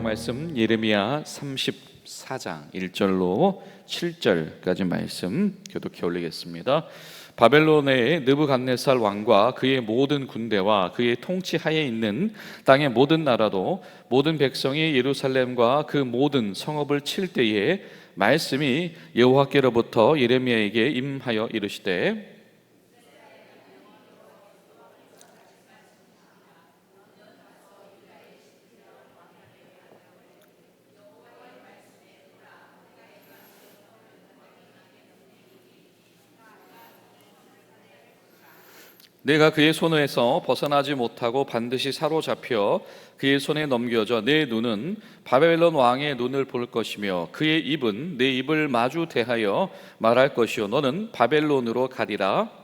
성경 말씀 예레미야 34장 1절로 7절까지 말씀 교독해 올리겠습니다. 바벨론의 느부갓네살 왕과 그의 모든 군대와 그의 통치 하에 있는 땅의 모든 나라도 모든 백성이 예루살렘과 그 모든 성읍을 칠 때에 말씀이 여호와께로부터 예레미야에게 임하여 이르시되 내가 그의 손에서 벗어나지 못하고 반드시 사로잡혀 그의 손에 넘겨져 내 눈은 바벨론 왕의 눈을 볼 것이며 그의 입은 내 입을 마주 대하여 말할 것이요. 너는 바벨론으로 가리라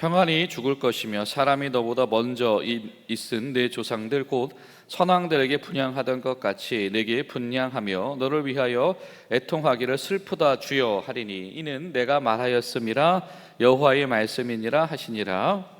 평안히 죽을 것이며 사람이 너보다 먼저 이- 있은 내 조상들 곧 선왕들에게 분양하던 것 같이 내게 분양하며 너를 위하여 애통하기를 슬프다 주여 하리니 이는 내가 말하였음이라 여호와의 말씀이니라 하시니라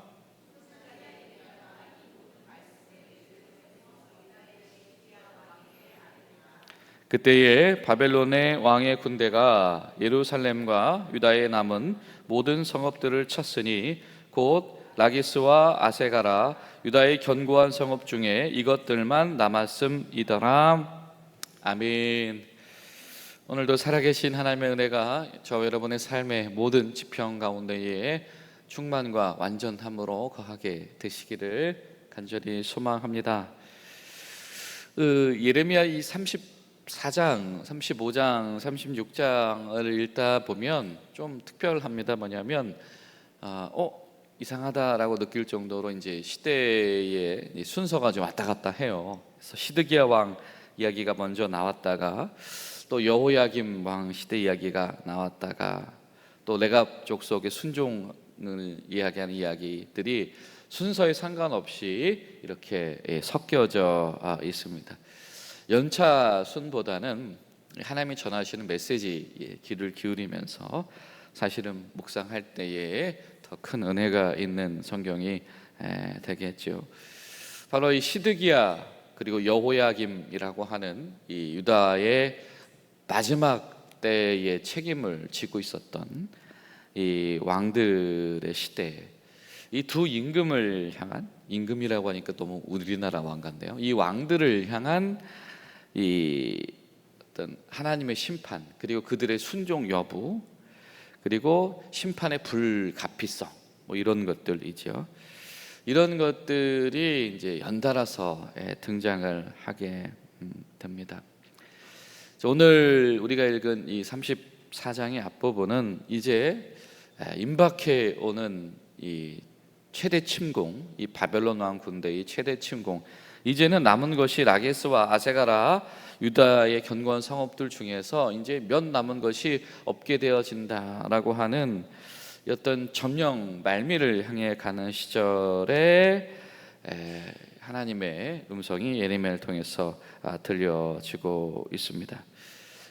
그때에 바벨론의 왕의 군대가 예루살렘과 유다에 남은 모든 성읍들을 쳤으니 곧 라기스와 아세가라 유다의 견고한 성읍 중에 이것들만 남았음이더라. 아멘. 오늘도 살아계신 하나님의 은혜가 저와 여러분의 삶의 모든 지평 가운데에 충만과 완전함으로 거하게 되시기를 간절히 소망합니다. 그 예레미야 이 34장, 35장, 36장을 읽다 보면 좀 특별합니다. 뭐냐면 아, 어 이상하다라고 느낄 정도로 이제 시대의 이 순서가 좀 왔다 갔다 해요. 그래서 시드기야 왕 이야기가 먼저 나왔다가 또 여호야김 왕 시대 이야기가 나왔다가 또 레갑 족속의 순종을 이야기하는 이야기들이 순서에 상관없이 이렇게 예, 섞여져 아, 있습니다. 연차 순보다는 하나님이 전하시는 메시지에 귀를 기울이면서 사실은 묵상할 때에 더 큰 은혜가 있는 성경이 에, 되겠죠. 바로 이 시드기야 그리고 여호야김이라고 하는 이 유다의 마지막 때의 책임을 지고 있었던 이 왕들의 시대 이 두 임금을 향한 임금이라고 하니까 너무 우리나라 왕 같네요. 이 왕들을 향한 이 어떤 하나님의 심판 그리고 그들의 순종 여부 그리고 심판의 불가피성 뭐 이런 것들이죠. 이런 것들이 이제 연달아서 예, 등장을 하게 음, 됩니다. 자, 오늘 우리가 읽은 이 34장의 앞부분은 이제 예, 임박해 오는 이 최대 침공, 이 바벨론 왕 군대의 최대 침공. 이제는 남은 것이 라게스와 아세가라 유다의 견고한 성읍들 중에서 이제 몇 남은 것이 없게 되어진다라고 하는 어떤 점령 말미를 향해 가는 시절에 에, 하나님의 음성이 예레미야를 통해서 아, 들려지고 있습니다.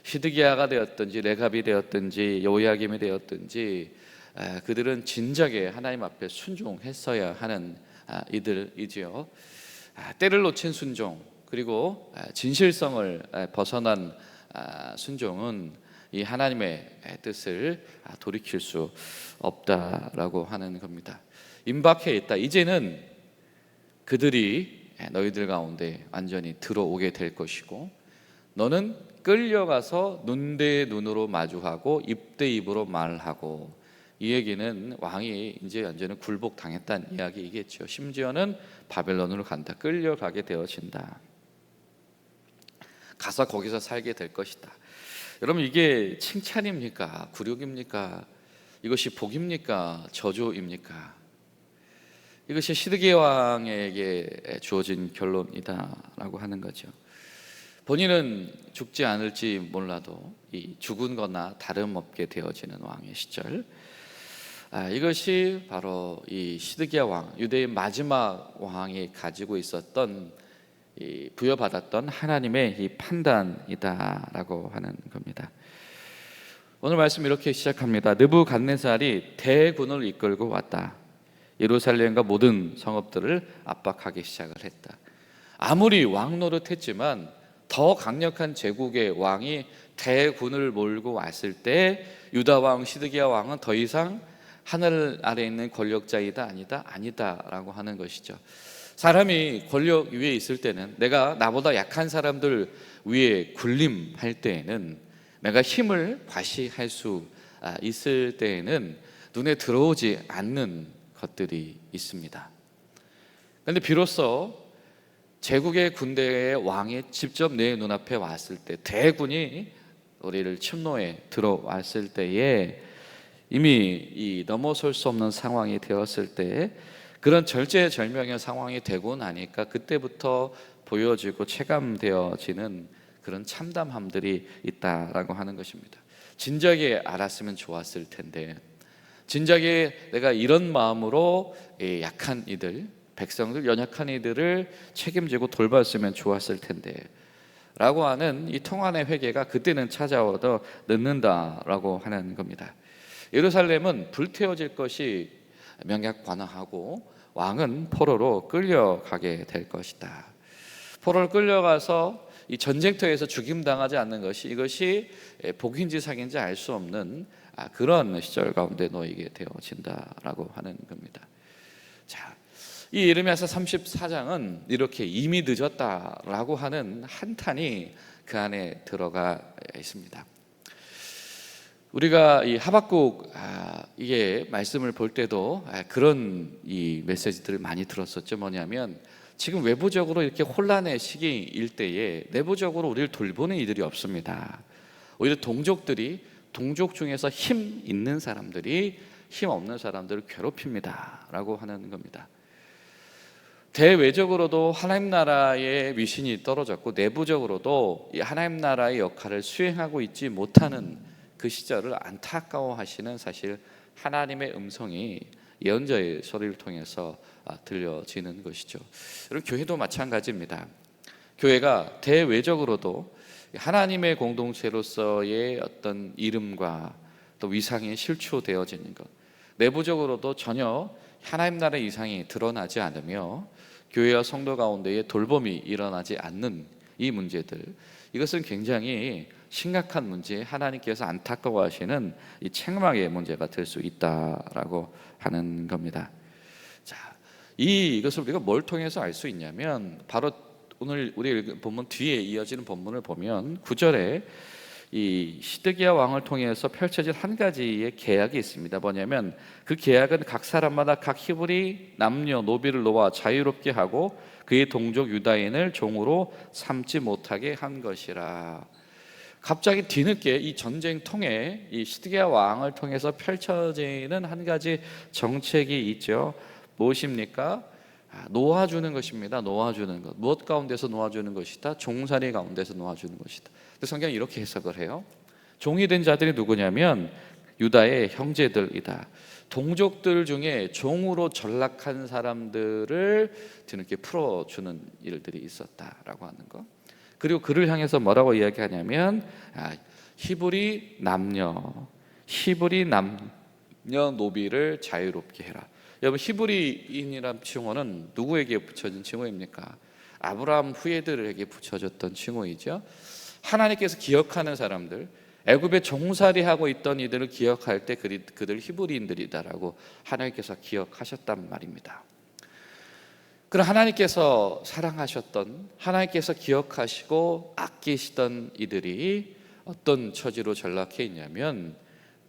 시드기야가 되었든지 레갑이 되었든지 여호야김이 되었든지 에, 그들은 진작에 하나님 앞에 순종했어야 하는 아, 이들이지요. 아, 때를 놓친 순종 그리고 아, 진실성을 아, 벗어난 아, 순종은 이 하나님의 뜻을 아, 돌이킬 수 없다라고 하는 겁니다. 임박해 있다. 이제는 그들이 너희들 가운데 완전히 들어오게 될 것이고 너는 끌려가서 눈 대 눈으로 마주하고 입 대 입으로 말하고 이 얘기는 왕이 이제 완전히 굴복 당했다는 이야기이겠죠. 심지어는 바벨론으로 간다. 끌려가게 되어진다. 가서 거기서 살게 될 것이다. 여러분 이게 칭찬입니까? 굴욕입니까? 이것이 복입니까? 저주입니까? 이것이 시드기야 왕에게 주어진 결론이다라고 하는 거죠. 본인은 죽지 않을지 몰라도 이 죽은 거나 다름없게 되어지는 왕의 시절. 아, 이것이 바로 이 시드기야 왕, 유대의 마지막 왕이 가지고 있었던 이 부여받았던 하나님의 이 판단이다라고 하는 겁니다. 오늘 말씀 이렇게 시작합니다. 느부갓네살이 대군을 이끌고 왔다. 예루살렘과 모든 성읍들을 압박하기 시작을 했다. 아무리 왕 노릇했지만 더 강력한 제국의 왕이 대군을 몰고 왔을 때 유다 왕 시드기야 왕은 더 이상 하늘 아래 있는 권력자이다 아니다 아니다라고 하는 것이죠. 사람이 권력 위에 있을 때는 내가 나보다 약한 사람들 위에 군림할 때에는 내가 힘을 과시할 수 아, 있을 때에는 눈에 들어오지 않는 것들이 있습니다. 그런데 비로소 제국의 군대의 왕이 직접 내 눈앞에 왔을 때 대군이 우리를 침노에 들어왔을 때에 이미 이 넘어설 수 없는 상황이 되었을 때 그런 절제절명의 상황이 되고 나니까 그때부터 보여지고 체감되어지는 그런 참담함들이 있다라고 하는 것입니다. 진작에 알았으면 좋았을 텐데 진작에 내가 이런 마음으로 이 약한 이들 백성들 연약한 이들을 책임지고 돌봤으면 좋았을 텐데 라고 하는 이 통안의 회개가 그때는 찾아오더 늦는다라고 하는 겁니다. 예루살렘은 불태워질 것이 명약관화하고 왕은 포로로 끌려가게 될 것이다. 포로를 끌려가서 이 전쟁터에서 죽임당하지 않는 것이 이것이 복인지 사기인지 알 수 없는 아, 그런 시절 가운데 놓이게 되어진다라고 하는 겁니다. 자, 이 예레미야서 34장은 이렇게 이미 늦었다라고 하는 한탄이 그 안에 들어가 있습니다. 우리가 이 하박국 아, 이게 말씀을 볼 때도 아, 그런 이 메시지들을 많이 들었었죠. 뭐냐면 지금 외부적으로 이렇게 혼란의 시기일 때에 내부적으로 우리를 돌보는 이들이 없습니다. 오히려 동족들이 동족 중에서 힘 있는 사람들이 힘 없는 사람들을 괴롭힙니다라고 하는 겁니다. 대외적으로도 하나님 나라의 미신이 떨어졌고 내부적으로도 이 하나님 나라의 역할을 수행하고 있지 못하는 그 시절을 안타까워하시는 사실 하나님의 음성이 예언자의 소리를 통해서 아, 들려지는 것이죠. 여러분 교회도 마찬가지입니다. 교회가 대외적으로도 하나님의 공동체로서의 어떤 이름과 또 위상이 실추되어지는 것, 내부적으로도 전혀 하나님 나라의 이상이 드러나지 않으며 교회와 성도 가운데에 돌봄이 일어나지 않는 이 문제들, 이것은 굉장히 심각한 문제, 하나님께서 안타까워하시는 이 책망의 문제가 될 수 있다라고 하는 겁니다. 자, 이 이것을 우리가 뭘 통해서 알 수 있냐면 바로 오늘 우리 본문 뒤에 이어지는 본문을 보면 9절에 이 시드기야 왕을 통해서 펼쳐진 한 가지의 계약이 있습니다. 뭐냐면 그 계약은 각 사람마다 각 히브리 남녀 노비를 놓아 자유롭게 하고 그의 동족 유다인을 종으로 삼지 못하게 한 것이라. 갑자기 뒤늦게 이 전쟁 통에 이 시드기야 왕을 통해서 펼쳐지는 한 가지 정책이 있죠. 무엇입니까? 아, 놓아주는 것입니다. 놓아주는 것. 무엇 가운데서 놓아주는 것이다? 종살이 가운데서 놓아주는 것이다. 근데 성경이 이렇게 해석을 해요. 종이 된 자들이 누구냐면 유다의 형제들이다. 동족들 중에 종으로 전락한 사람들을 뒤늦게 풀어주는 일들이 있었다라고 하는 거. 그리고 그를 향해서 뭐라고 이야기하냐면 아, 히브리 남녀, 히브리 남녀 노비를 자유롭게 해라. 여러분 히브리인이란 칭호는 누구에게 붙여진 칭호입니까? 아브라함 후예들에게 붙여졌던 칭호이죠. 하나님께서 기억하는 사람들, 애굽에 종살이 하고 있던 이들을 기억할 때 그들 히브리인들이다라고 하나님께서 기억하셨단 말입니다. 그럼 하나님께서 사랑하셨던 하나님께서 기억하시고 아끼시던 이들이 어떤 처지로 전락해 있냐면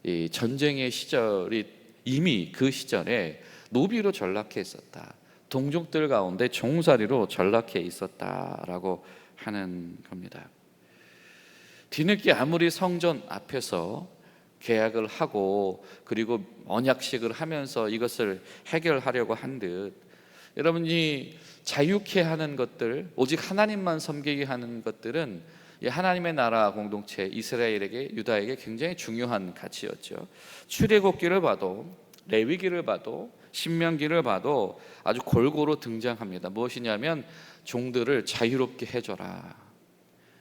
이 전쟁의 시절이 이미 그 시절에 노비로 전락해 있었다. 동족들 가운데 종살이로 전락해 있었다라고 하는 겁니다. 뒤늦게 아무리 성전 앞에서 계약을 하고 그리고 언약식을 하면서 이것을 해결하려고 한 듯 여러분 이 자유케 하는 것들, 오직 하나님만 섬기게 하는 것들은 하나님의 나라 공동체 이스라엘에게 유다에게 굉장히 중요한 가치였죠. 출애굽기를 봐도 레위기를 봐도 신명기를 봐도 아주 골고루 등장합니다. 무엇이냐면 종들을 자유롭게 해줘라.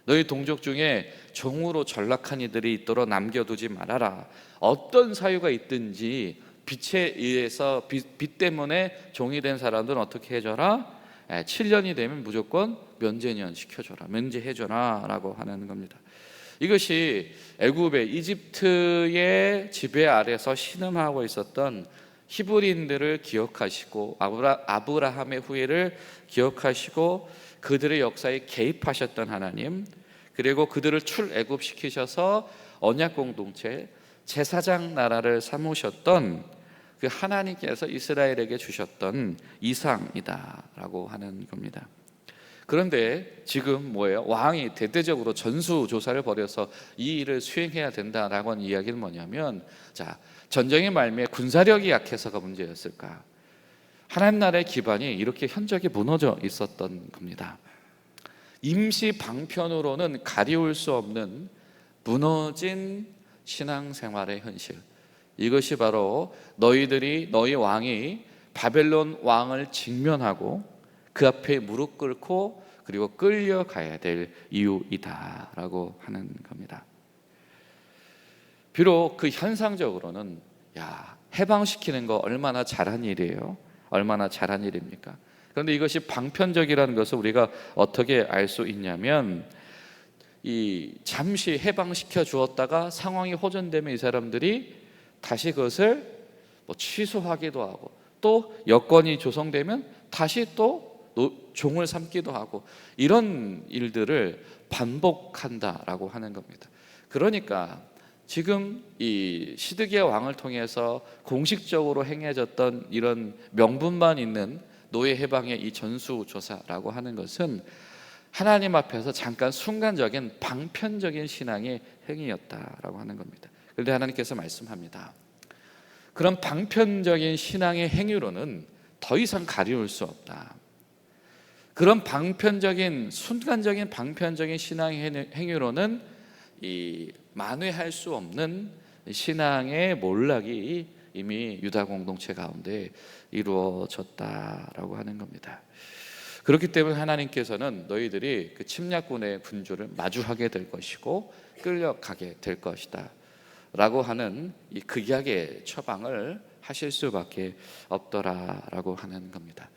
너희 동족 중에 종으로 전락한 이들이 있도록 남겨두지 말아라. 어떤 사유가 있든지 빛에 의해서 빛, 빛 때문에 종이 된 사람들은 어떻게 해줘라? 예, 7년이 되면 무조건 면제년 시켜줘라. 면제해줘라라고 하는 겁니다. 이것이 애굽의 이집트의 지배 아래서 신음하고 있었던 히브리인들을 기억하시고 아브라, 아브라함의 후예를 기억하시고 그들의 역사에 개입하셨던 하나님 그리고 그들을 출애굽시키셔서 언약 공동체 제사장 나라를 삼으셨던 그 하나님께서 이스라엘에게 주셨던 이상이다라고 하는 겁니다. 그런데 지금 뭐예요? 왕이 대대적으로 전수 조사를 벌여서 이 일을 수행해야 된다라고 하는 이야기는 뭐냐면 자 전쟁의 말미에 군사력이 약해서가 문제였을까? 하나님 나라의 기반이 이렇게 현저하게 무너져 있었던 겁니다. 임시 방편으로는 가리울 수 없는 무너진 신앙생활의 현실. 이것이 바로 너희들이 너희 왕이 바벨론 왕을 직면하고 그 앞에 무릎 꿇고 그리고 끌려가야 될 이유이다라고 하는 겁니다. 비록 그 현상적으로는 야 해방시키는 거 얼마나 잘한 일이에요. 얼마나 잘한 일입니까? 그런데 이것이 방편적이라는 것을 우리가 어떻게 알 수 있냐면 이 잠시 해방시켜 주었다가 상황이 호전되면 이 사람들이 다시 그것을 뭐 취소하기도 하고 또 여건이 조성되면 다시 또 노- 종을 삼기도 하고 이런 일들을 반복한다라고 하는 겁니다. 그러니까 지금 이 시드기야 왕을 통해서 공식적으로 행해졌던 이런 명분만 있는 노예 해방의 이 전수 조사라고 하는 것은 하나님 앞에서 잠깐 순간적인 방편적인 신앙의 행위였다라고 하는 겁니다. 그런데 하나님께서 말씀합니다. 그런 방편적인 신앙의 행위로는 더 이상 가리울 수 없다. 그런 방편적인 순간적인 방편적인 신앙의 행위로는 이 만회할 수 없는 신앙의 몰락이 이미 유다 공동체 가운데 이루어졌다라고 하는 겁니다. 그렇기 때문에 하나님께서는 너희들이 그 침략군의 군주를 마주하게 될 것이고 끌려가게 될 것이다. 라고 하는 이 극약의 처방을 하실 수밖에 없더라라고 하는 겁니다.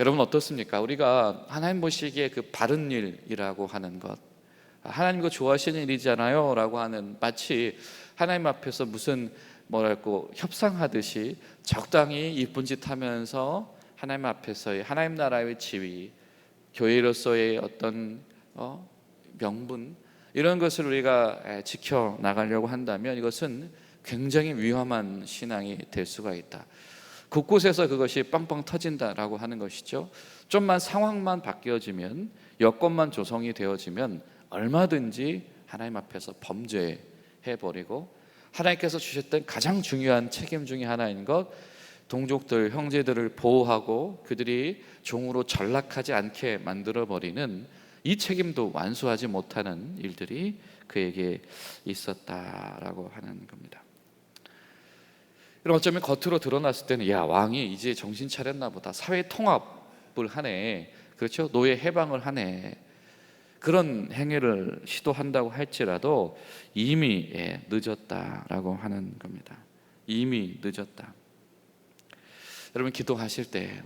여러분 어떻습니까? 우리가 하나님 보시기에 그 바른 일이라고 하는 것, 하나님 거 좋아하시는 일이잖아요 라고 하는 마치 하나님 앞에서 무슨 뭐랄까 협상하듯이 적당히 이쁜 짓 하면서 하나님 앞에서의 하나님 나라의 지위, 교회로서의 어떤 어, 명분 이런 것을 우리가 지켜 나가려고 한다면 이것은 굉장히 위험한 신앙이 될 수가 있다. 곳곳에서 그것이 빵빵 터진다라고 하는 것이죠. 좀만 상황만 바뀌어지면 여건만 조성이 되어지면 얼마든지 하나님 앞에서 범죄해 버리고 하나님께서 주셨던 가장 중요한 책임 중의 하나인 것 동족들 형제들을 보호하고 그들이 종으로 전락하지 않게 만들어 버리는 이 책임도 완수하지 못하는 일들이 그에게 있었다라고 하는 겁니다. 그럼 어쩌면 겉으로 드러났을 때는 야 왕이 이제 정신 차렸나 보다. 사회 통합을 하네. 그렇죠? 노예 해방을 하네 그런 행위를 시도한다고 할지라도 이미 예, 늦었다라고 하는 겁니다. 이미 늦었다. 여러분 기도하실 때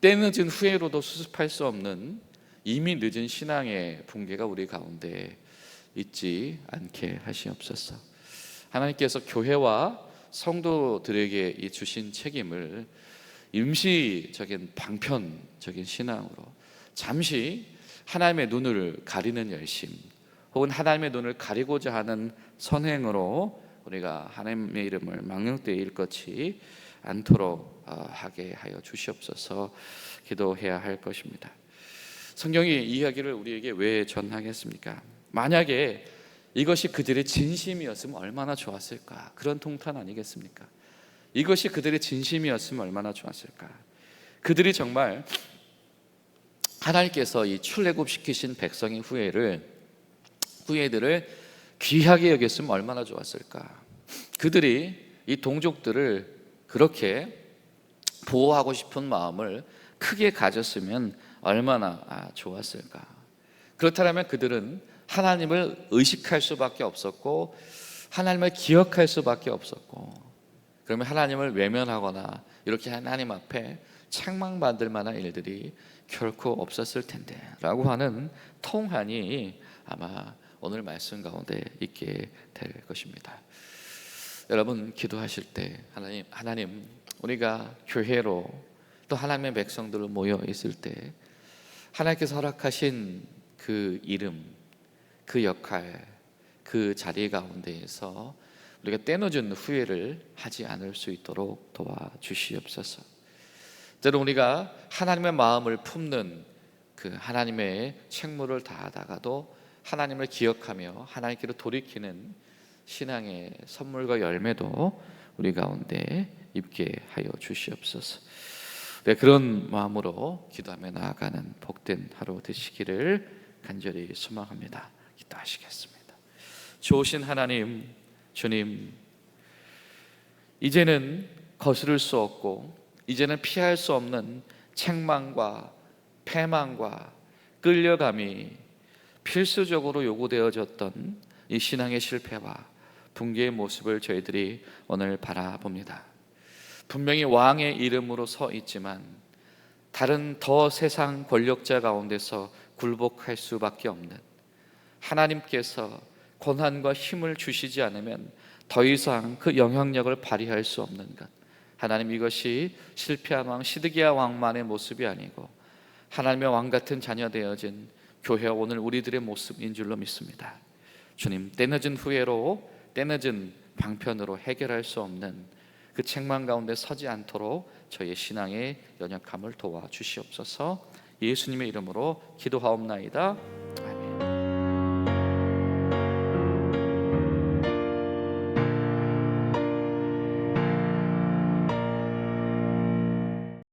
때늦은 후회로도 수습할 수 없는 이미 늦은 신앙의 붕괴가 우리 가운데 있지 않게 하시옵소서. 하나님께서 교회와 성도들에게 이 주신 책임을 임시적인 방편적인 신앙으로 잠시 하나님의 눈을 가리는 열심 혹은 하나님의 눈을 가리고자 하는 선행으로 우리가 하나님의 이름을 망령되이 일것이 않도록 어, 하게 하여 주시옵소서 기도해야 할 것입니다. 성경이 이 이야기를 우리에게 왜 전하겠습니까? 만약에 이것이 그들의 진심이었으면 얼마나 좋았을까? 그런 통탄 아니겠습니까? 이것이 그들의 진심이었으면 얼마나 좋았을까? 그들이 정말 하나님께서 이 출애굽 시키신 백성의 후예를 후예들을 귀하게 여겼으면 얼마나 좋았을까? 그들이 이 동족들을 그렇게 보호하고 싶은 마음을 크게 가졌으면 얼마나 아, 좋았을까? 그렇다면 그들은 하나님을 의식할 수밖에 없었고 하나님을 기억할 수밖에 없었고 그러면 하나님을 외면하거나 이렇게 하나님 앞에 책망받을 만한 일들이 결코 없었을 텐데라고 하는 통한이 아마 오늘 말씀 가운데 있게 될 것입니다. 여러분 기도하실 때 하나님 하나님 우리가 교회로 또 하나님의 백성들을 모여 있을 때 하나님께서 허락하신 그 이름, 그 역할, 그 자리 가운데에서 우리가 떼어준 후회를 하지 않을 수 있도록 도와주시옵소서. 때로 우리가 하나님의 마음을 품는 그 하나님의 책무를 다하다가도 하나님을 기억하며 하나님께로 돌이키는 신앙의 선물과 열매도 우리 가운데 입게 하여 주시옵소서. 네, 그런 마음으로 기도하며 나아가는 복된 하루 되시기를 간절히 소망합니다. 기도하시겠습니다. 좋으신 하나님, 주님, 이제는 거스를 수 없고 이제는 피할 수 없는 책망과 패망과 끌려감이 필수적으로 요구되어졌던 이 신앙의 실패와 붕괴의 모습을 저희들이 오늘 바라봅니다. 분명히 왕의 이름으로 서 있지만 다른 더 세상 권력자 가운데서 굴복할 수밖에 없는 하나님께서 권한과 힘을 주시지 않으면 더 이상 그 영향력을 발휘할 수 없는 것. 하나님 이것이 실패한 왕 시드기야 왕만의 모습이 아니고 하나님의 왕 같은 자녀 되어진 교회와 오늘 우리들의 모습인 줄로 믿습니다. 주님 때늦은 후회로 때늦은 방편으로 해결할 수 없는 그 책망 가운데 서지 않도록 저희의 신앙의 연약함을 도와 주시옵소서. 예수님의 이름으로 기도하옵나이다.